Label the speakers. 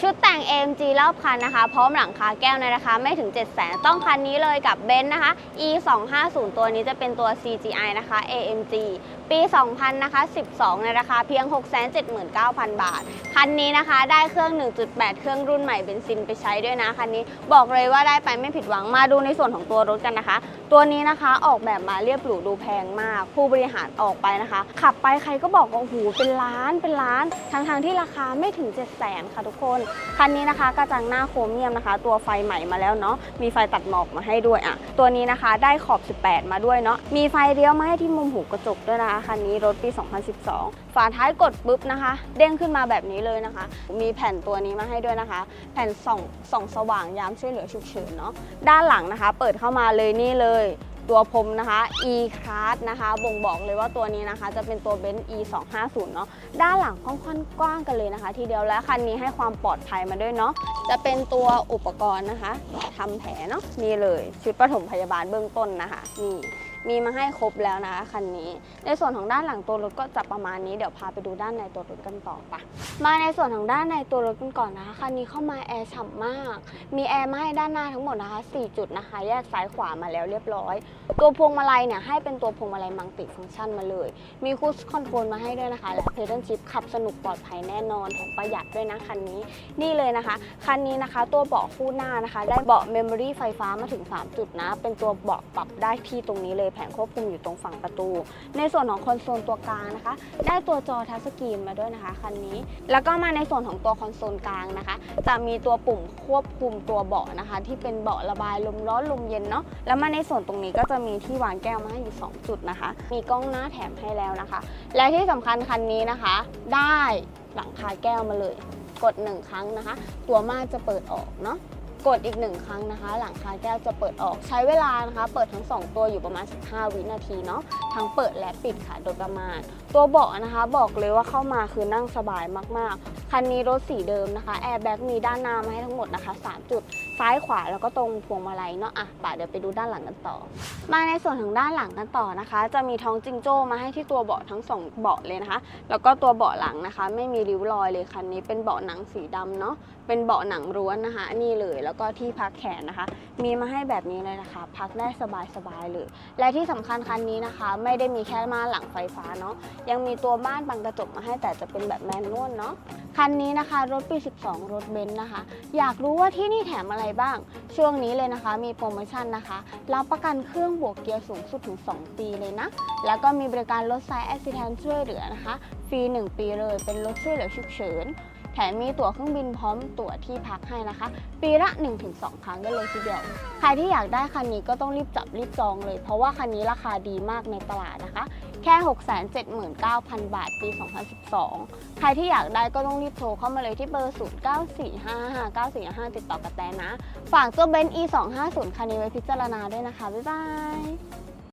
Speaker 1: ชุดแต่ง AMG รอบคันนะคะ พร้อมหลังคาแก้วในราคาไม่ถึง 7 0 0 0 0ต้องคันนี้เลยกับเบนซ์นะคะ E 2 5 0 ตัวนี้จะเป็นตัว CGI นะคะ AMG ปี 2000นะคะ12 ในราคาเพียง 679,000 บาท คันนี้นะคะได้เครื่อง 1.8 เครื่องรุ่นใหม่เบนซินไปใช้ด้วยนะ คันนี้บอกเลยว่าได้ไปไม่ผิดหวังมาดูในส่วนของตัวรถกันนะคะ ตัวนี้นะคะออกแบบมาเรียบหรูดูแพงมาก ผู้บริหารออกไปนะคะ ขับไปใครก็บอกว่าโอ้โหเป็นล้านเป็นล้านทั้งทางๆที่ราคาไม่ถึง 7 0 0 0 0 0ค่ะทุกคนคันนี้นะคะกระจังหน้าโครเมียมนะคะ ตัวไฟใหม่มาแล้วเนาะมีไฟตัดหมอกมาให้ด้วยอะตัวนี้นะคะได้ขอบ 18 มาด้วยเนาะมีไฟเลี้ยวมาให้ที่มุมหูกระจกด้วยนะคะคันนี้รถปี 2012 ฝาท้ายกดปุ๊บนะคะ เด้งขึ้นมาแบบนี้เลยนะคะ มีแผ่นตัวนี้มาให้ด้วยนะคะ แผ่นส่องส่องสว่างยามช่วยเหลือฉุกเฉินเนาะด้านหลังนะคะ เปิดเข้ามาเลยนี่เลยตัวพรมนะคะ e class นะคะ บ่งบอกเลยว่าตัวนี้นะคะ จะเป็นตัวเบนซ์ e 2 5 0เนาะด้านหลังค่อนข้างกว้างกันเลยนะคะ ทีเดียวและคันนี้ให้ความปลอดภัยมาด้วยเนาะจะเป็นตัวอุปกรณ์นะคะทำแผลเนาะนี่เลย ชุดปฐมพยาบาลเบื้องต้นนะคะนี่ มีมาให้ครบแล้วนะคะคันนี้ ในส่วนของด้านหลังตัวรถก็จะประมาณนี้เดี๋ยวพาไปดูด้านในตัวรถกันต่อปะมาในส่วนของด้านในตัวรถกันก่อนนะคะคันนี้เข้ามาแอร์ฉ่ำมาก มีแอร์มาให้ด้านหน้าทั้งหมดนะคะ 4 จุดนะคะ แยกซ้ายขวามาแล้วเรียบร้อย ตัวพวงมาลัยเนี่ยให้เป็นตัวพวงมาลัยมัลติฟังก์ชันมาเลย มีคู i คอนโทรลมาให้ด้วยนะคะและเพด a ลชิพขับสนุกปลอดภัยแน่นอนแถมประหยัดด้วยนะคันนี้นี่เลยนะคะ คันนี้นะคะตัวเบาะคู่หน้านะคะ ได้เบาะเมมโมรี่ไฟฟ้ามาถึง 3 จุดนะ เป็นตัวเบาะปรับได้ที่ตรงนี้เลยแผงควบคุมอยู่ตรงฝั่งประตู ในส่วนของคอนโซลตัวกลางนะคะ ได้ตัวจอทัชสกรีนมาด้วยนะคะคันนี้ แล้วก็มาในส่วนของตัวคอนโซลกลางนะคะ จะมีตัวปุ่มควบคุมตัวเบาะนะคะ ที่เป็นเบาะระบายลมร้อนลมเย็นเนาะแล้วมาในส่วนตรงนี้ก็จะมีที่วางแก้วมาให้อยู่ 2 จุดนะคะ มีกล้องหน้าแถมให้แล้วนะคะ และที่สำคัญคันนี้นะคะ ได้หลังคาแก้วมาเลย กด 1 ครั้งนะคะ ตัวม่านจะเปิดออกเนาะ กดอีกหนึ่งครั้งนะคะ หลังคาแก้วจะเปิดออกใช้เวลานะคะ เปิดทั้ง 2 ตัวอยู่ประมาณ 15 วินาทีเนาะทั้งเปิดและปิดค่ะโดยประมาณ ตัวเบาะนะคะบอกเลยว่าเข้ามาคือนั่งสบายมากๆ คันนี้รถสีเดิมนะคะแอร์แบ็กมีด้านหน้ามาให้ทั้งหมดนะคะ 3 จุดซ้ายขวาแล้วก็ตรงพวงมาลัยเนาะอะป่ะเดี๋ยวไปดูด้านหลังกันต่อ มาในส่วนของด้านหลังกันต่อนะคะ จะมีท้องจิงโจ้มาให้ที่ตัวเบาะทั้งสองเบาะเลยนะคะ แล้วก็ตัวเบาะหลังนะคะ ไม่มีริ้วรอยเลยคันนี้เป็นเบาะหนังสีดำเนาะเป็นเบาะหนังร้วนนะคะ นี่เลยแล้วก็ที่พักแขนนะคะ มีมาให้แบบนี้เลยนะคะ พักได้สบายๆเลย และที่สำคัญคันนี้นะคะไม่ได้มีแค่ม่านหลังไฟฟ้าเนาะยังมีตัวบ้านบังกระจกมาให้แต่จะเป็นแบบแมนนวลเนาะคันนี้นะคะรถปี 12 รถเบนซ์นะคะ อยากรู้ว่าที่นี่แถมอะไรบ้าง ช่วงนี้เลยนะคะ มีโปรโมชั่นนะคะ รับประกันเครื่องบวกเกียร์สูงสุดถึง 2 ปีเลยนะ แล้วก็มีบริการรถไซส์แอสซิแทนช่วยเหลือนะคะ ฟรี 1 ปีเลย เป็นรถช่วยเหลือฉุกเฉิน มมีตั๋วเครื่องบินพร้อมตั๋วที่พักให้นะคะ ปีละ 1-2 ครั้งได้เลยทีเดียว ใครที่อยากได้คันนี้ก็ต้องรีบจับรีบจองเลย เพราะว่าคันนี้ราคาดีมากในตลาดนะคะ แค่ 679,000 บาทปี 2012 ใครที่อยากได้ก็ต้องรีบโทรเข้ามาเลยที่เบอร์ 09455945ติดต่อกับแตนนะฝากเจ้าเบนซ์ E 2 5 0คันนี้ไว้พิจารณาด้วยนะคะ บ๊ายบาย